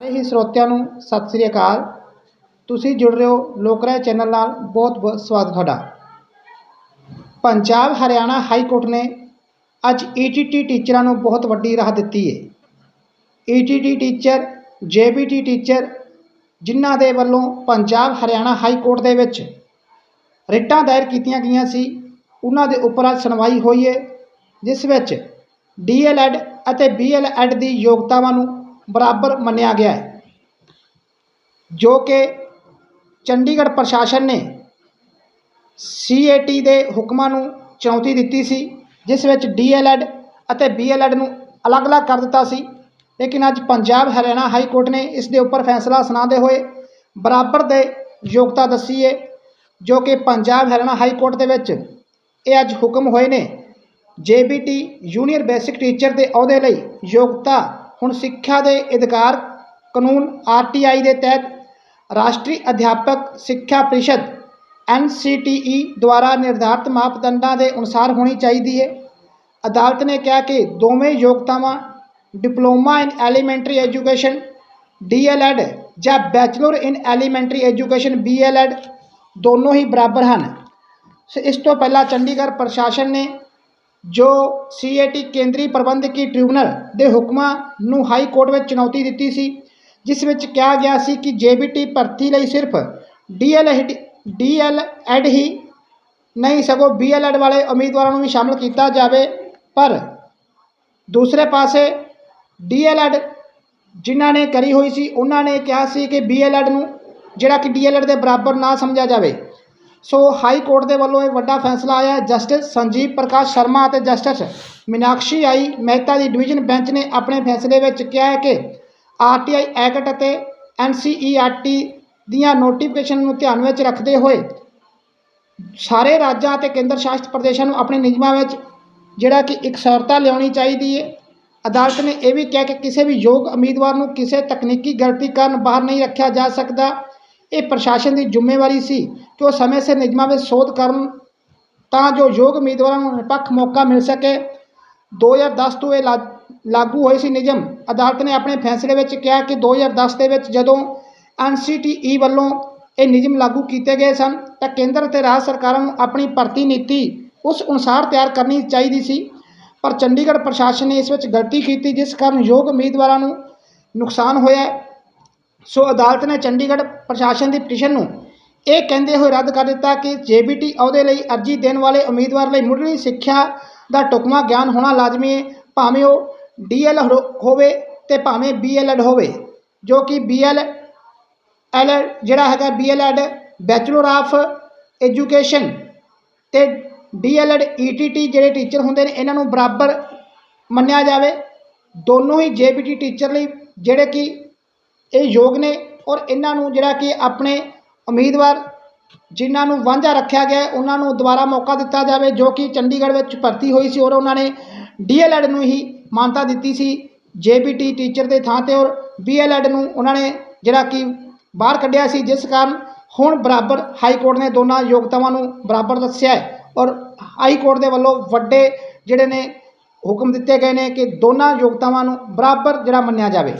ਸਾਰੇ ਹੀ ਸਰੋਤਿਆਂ ਨੂੰ ਸਤਿ ਸ੍ਰੀ ਅਕਾਲ। ਤੁਸੀਂ ਜੁੜ ਰਹੇ ਹੋ ਲੋਕਰਾਏ ਚੈਨਲ ਨਾਲ। ਬਹੁਤ ਬਹੁਤ ਸਵਾਗਤ ਤੁਹਾਡਾ। ਪੰਜਾਬ ਹਰਿਆਣਾ ਹਾਈ ਕੋਰਟ ਨੇ ਅੱਜ ਈਟੀਟੀ ਟੀਚਰਾਂ ਨੂੰ ਬਹੁਤ ਵੱਡੀ ਰਾਹ ਦਿੱਤੀ ਹੈ ਈਟੀਟੀ ਟੀਚਰ ਜੇਬੀਟੀ ਟੀਚਰ, ਜਿਨ੍ਹਾਂ ਦੇ ਵੱਲੋਂ ਪੰਜਾਬ ਹਰਿਆਣਾ ਹਾਈ ਕੋਰਟ ਦੇ ਵਿੱਚ ਰਿਟਾਂ ਦਾਇਰ ਕੀਤੀਆਂ ਗਈਆਂ ਸੀ, ਉਹਨਾਂ ਦੇ ਉੱਪਰ ਅੱਜ ਸੁਣਵਾਈ ਹੋਈ ਹੈ ਜਿਸ ਵਿੱਚ ਡੀਐਲਐਡ ਅਤੇ ਬੀਐਲਐਡ ਦੀ ਯੋਗਤਾਵਾਂ ਨੂੰ ਬਰਾਬਰ ਮੰਨਿਆ ਗਿਆ ਹੈ। ਜੋ ਕਿ ਚੰਡੀਗੜ੍ਹ ਪ੍ਰਸ਼ਾਸਨ ਨੇ ਸੀਏਟੀ ਦੇ ਹੁਕਮਾਂ ਨੂੰ ਚੁਣੌਤੀ ਦਿੱਤੀ ਸੀ, ਜਿਸ ਵਿੱਚ ਡੀਐਲਐਡ ਅਤੇ ਬੀਐਲਐਡ ਨੂੰ ਅਲੱਗ-ਅਲੱਗ ਕਰ ਦਿੱਤਾ ਸੀ। ਲੇਕਿਨ ਅੱਜ ਪੰਜਾਬ ਹਰਿਆਣਾ ਹਾਈ ਕੋਰਟ ਨੇ ਇਸ ਦੇ ਉੱਪਰ ਫੈਸਲਾ ਸੁਣਾਉਂਦੇ ਹੋਏ ਬਰਾਬਰ ਦੇ ਯੋਗਤਾ ਦੱਸੀ ਹੈ ਜੋ ਕਿ ਪੰਜਾਬ ਹਰਿਆਣਾ ਹਾਈ ਕੋਰਟ ਦੇ ਵਿੱਚ ਇਹ ਅੱਜ ਹੁਕਮ ਹੋਏ ਨੇ। ਜੇਬੀਟੀ ਜੂਨੀਅਰ ਬੇਸਿਕ ਟੀਚਰ ਦੇ ਅਹੁਦੇ ਲਈ ਯੋਗਤਾ ਹੁਣ ਸਿੱਖਿਆ ਦੇ ਅਧਿਕਾਰ ਕਾਨੂੰਨ ਆਰਟੀਆਈ ਦੇ ਤਹਿਤ ਰਾਸ਼ਟਰੀ ਅਧਿਆਪਕ ਸਿੱਖਿਆ ਪ੍ਰੀਸ਼ਦ ਐਨਸੀਟੀਈ ਦੁਆਰਾ ਨਿਰਧਾਰਤ ਮਾਪਦੰਡਾਂ ਦੇ ਅਨੁਸਾਰ ਹੋਣੀ ਚਾਹੀਦੀ ਹੈ। ਅਦਾਲਤ ਨੇ ਕਿਹਾ ਕਿ ਦੋਵੇਂ ਯੋਗਤਾਵਾਂ diploma in elementary education DElEd ਜਾਂ bachelor in elementary education BElEd ਦੋਨੋਂ ਹੀ ਬਰਾਬਰ ਹਨ। ਇਸ ਤੋਂ ਪਹਿਲਾਂ ਚੰਡੀਗੜ੍ਹ ਪ੍ਰਸ਼ਾਸਨ ਨੇ ਜੋ ਸੀਏਟੀ ਕੇਂਦਰੀ ਪ੍ਰਬੰਧਕੀ ਟ੍ਰਿਬਿਊਨਲ ਦੇ ਹੁਕਮਾਂ ਨੂੰ ਹਾਈ ਕੋਰਟ ਵਿੱਚ ਚੁਣੌਤੀ ਦਿੱਤੀ ਸੀ, ਜਿਸ ਵਿੱਚ ਕਿਹਾ ਗਿਆ ਸੀ ਕਿ ਜੇਬੀਟੀ ਭਰਤੀ ਲਈ ਸਿਰਫ ਡੀਐਲਐਡ ਡੀਐਲਐਡ ਹੀ ਨਹੀਂ, ਸਗੋਂ ਬੀਐਲਐਡ ਵਾਲੇ ਉਮੀਦਵਾਰਾਂ ਨੂੰ ਵੀ ਸ਼ਾਮਲ ਕੀਤਾ ਜਾਵੇ। ਪਰ ਦੂਸਰੇ ਪਾਸੇ ਡੀਐਲਐਡ ਜਿਨ੍ਹਾਂ ਨੇ ਕਰੀ ਹੋਈ ਸੀ, ਉਹਨਾਂ ਨੇ ਕਿਹਾ ਸੀ ਕਿ ਬੀਐਲਐਡ ਨੂੰ ਜਿਹੜਾ ਕਿ ਡੀਐਲਐਡ ਦੇ ਬਰਾਬਰ ਨਾ ਸਮਝਿਆ ਜਾਵੇ ਸੋ ਹਾਈ ਕੋਰਟ ਦੇ ਵੱਲੋਂ ਇਹ ਵੱਡਾ ਫੈਸਲਾ ਆਇਆ ਜਸਟਿਸ ਸੰਜੀਵ ਪ੍ਰਕਾਸ਼ ਸ਼ਰਮਾ ਅਤੇ ਜਸਟਿਸ ਮੀਨਾਕਸ਼ੀ ਆਈ ਮਹਿਤਾ ਦੀ ਡਿਵੀਜ਼ਨ ਬੈਂਚ ਨੇ ਆਪਣੇ ਫੈਸਲੇ ਵਿੱਚ ਕਿਹਾ ਹੈ ਕਿ ਆਰਟੀਆਈ ਐਕਟ ਅਤੇ ਐਨਸੀਈਆਰਟੀ ਦੀਆਂ ਨੋਟੀਫਿਕੇਸ਼ਨ ਨੂੰ ਧਿਆਨ ਵਿੱਚ ਰੱਖਦੇ ਹੋਏ ਸਾਰੇ ਰਾਜਾਂ ਅਤੇ ਕੇਂਦਰ ਸ਼ਾਸਿਤ ਪ੍ਰਦੇਸ਼ਾਂ ਨੂੰ ਆਪਣੇ ਨਿਯਮਾਂ ਵਿੱਚ ਜਿਹੜਾ ਕਿ ਇਕਸਾਰਤਾ ਲਿਆਉਣੀ ਚਾਹੀਦੀ ਹੈ। ਅਦਾਲਤ ਨੇ ਇਹ ਵੀ ਕਿਹਾ ਕਿ ਕਿਸੇ ਵੀ ਯੋਗ ਉਮੀਦਵਾਰ ਨੂੰ ਕਿਸੇ ਤਕਨੀਕੀ ਗਲਤੀ ਕਾਰਨ ਬਾਹਰ ਨਹੀਂ ਰੱਖਿਆ ਜਾ ਸਕਦਾ। ਇਹ ਪ੍ਰਸ਼ਾਸਨ ਦੀ ਜ਼ਿੰਮੇਵਾਰੀ ਸੀ ਕਿ ਉਹ ਸਮੇਂ ਸਿਰ ਨਿਯਮਾਂ ਵਿੱਚ ਸੋਧ ਕਰਨ ਤਾਂ ਜੋ ਯੋਗ ਉਮੀਦਵਾਰਾਂ ਨੂੰ ਨਿਰਪੱਖ ਮੌਕਾ ਮਿਲ ਸਕੇ। 2010 ਤੋਂ ਇਹ ਲਾ- ਲਾਗੂ ਹੋਏ ਸੀ ਨਿਯਮ, ਅਦਾਲਤ ਨੇ ਆਪਣੇ ਫੈਸਲੇ ਵਿੱਚ ਕਿਹਾ ਕਿ 2010 ਦੇ ਵਿੱਚ ਜਦੋਂ ਐਨਸੀਟੀਈ ਵੱਲੋਂ ਇਹ ਨਿਯਮ ਲਾਗੂ ਕੀਤੇ ਗਏ ਸਨ, ਤਾਂ ਕੇਂਦਰ ਅਤੇ ਰਾਜ ਸਰਕਾਰਾਂ ਨੂੰ ਆਪਣੀ ਭਰਤੀ ਨੀਤੀ ਉਸ ਅਨੁਸਾਰ ਤਿਆਰ ਕਰਨੀ ਚਾਹੀਦੀ ਸੀ। ਪਰ ਚੰਡੀਗੜ੍ਹ ਪ੍ਰਸ਼ਾਸਨ ਨੇ ਇਸ ਵਿੱਚ ਗਲਤੀ ਕੀਤੀ, ਜਿਸ ਕਾਰਨ ਯੋਗ ਉਮੀਦਵਾਰਾਂ ਨੂੰ ਨੁਕਸਾਨ ਹੋਇਆ ਸੋ ਅਦਾਲਤ ਨੇ ਚੰਡੀਗੜ੍ਹ ਪ੍ਰਸ਼ਾਸਨ ਦੀ ਪਟੀਸ਼ਨ ਨੂੰ। ਇਹ ਕਹਿੰਦੇ ਹੋਏ ਰੱਦ ਕਰ ਦਿੱਤਾ ਕਿ ਜੇਬੀਟੀ ਅਹੁਦੇ ਲਈ ਅਰਜ਼ੀ ਦੇਣ ਵਾਲੇ ਉਮੀਦਵਾਰ ਲਈ ਮੁੱਢਲੀ ਸਿੱਖਿਆ ਦਾ ਟੁਕਮਾ ਗਿਆਨ ਹੋਣਾ ਲਾਜ਼ਮੀ ਹੈ। ਭਾਵੇਂ ਉਹ ਡੀਐਲ ਹੋਵੇ ਤੇ ਭਾਵੇਂ ਬੀਐਲਐਡ ਹੋਵੇ, ਜੋ ਕਿ ਬੀਐਲ ਐਲ ਜਿਹੜਾ ਹੈਗਾ ਬੀਐਲਐਡ ਬੈਚਲਰ ਆਫ ਐਜੂਕੇਸ਼ਨ ਤੇ ਡੀਐਲਐਡ ਈਟੀਟੀ ਜਿਹੜੇ ਟੀਚਰ ਹੁੰਦੇ ਨੇ, ਇਹਨਾਂ ਨੂੰ ਬਰਾਬਰ ਮੰਨਿਆ ਜਾਵੇ। ਦੋਨੋਂ ਹੀ ਜੇਬੀਟੀ ਟੀਚਰ ਲਈ ਜਿਹੜੇ ਕਿ ਇਹ ਯੋਗ ਨੇ ਔਰ ਇਹਨਾਂ ਨੂੰ ਜਿਹੜਾ ਕਿ ਆਪਣੇ ਉਮੀਦਵਾਰ ਜਿਨ੍ਹਾਂ ਨੂੰ ਵਾਂਝਾ ਰੱਖਿਆ ਗਿਆ ਉਹਨਾਂ ਨੂੰ ਦੁਬਾਰਾ ਮੌਕਾ ਦਿੱਤਾ ਜਾਵੇ, ਜੋ ਕਿ ਚੰਡੀਗੜ੍ਹ ਵਿੱਚ ਭਰਤੀ ਹੋਈ ਸੀ ਔਰ ਉਹਨਾਂ ਨੇ ਡੀਐਲਐਡ ਨੂੰ ਹੀ ਮਾਨਤਾ ਦਿੱਤੀ ਸੀ, ਜੇਬੀਟੀ ਟੀਚਰ ਦੇ ਥਾਂ ਤੇ ਔਰ ਬੀਐਲਐਡ ਨੂੰ ਉਹਨਾਂ ਨੇ ਜਿਹੜਾ ਕਿ ਬਾਹਰ ਕੱਢਿਆ ਸੀ, ਜਿਸ ਕਾਰਨ ਹੁਣ ਬਰਾਬਰ ਹਾਈ ਕੋਰਟ ਨੇ ਦੋਨਾਂ ਯੋਗਤਾਵਾਂ ਨੂੰ ਬਰਾਬਰ ਦੱਸਿਆ ਹੈ ਔਰ ਹਾਈ ਕੋਰਟ ਦੇ ਵੱਲੋਂ ਵੱਡੇ ਜਿਹੜੇ ਨੇ ਹੁਕਮ ਦਿੱਤੇ ਗਏ ਨੇ ਕਿ ਦੋਨਾਂ ਯੋਗਤਾਵਾਂ ਨੂੰ ਬਰਾਬਰ ਜਿਹੜਾ ਮੰਨਿਆ ਜਾਵੇ।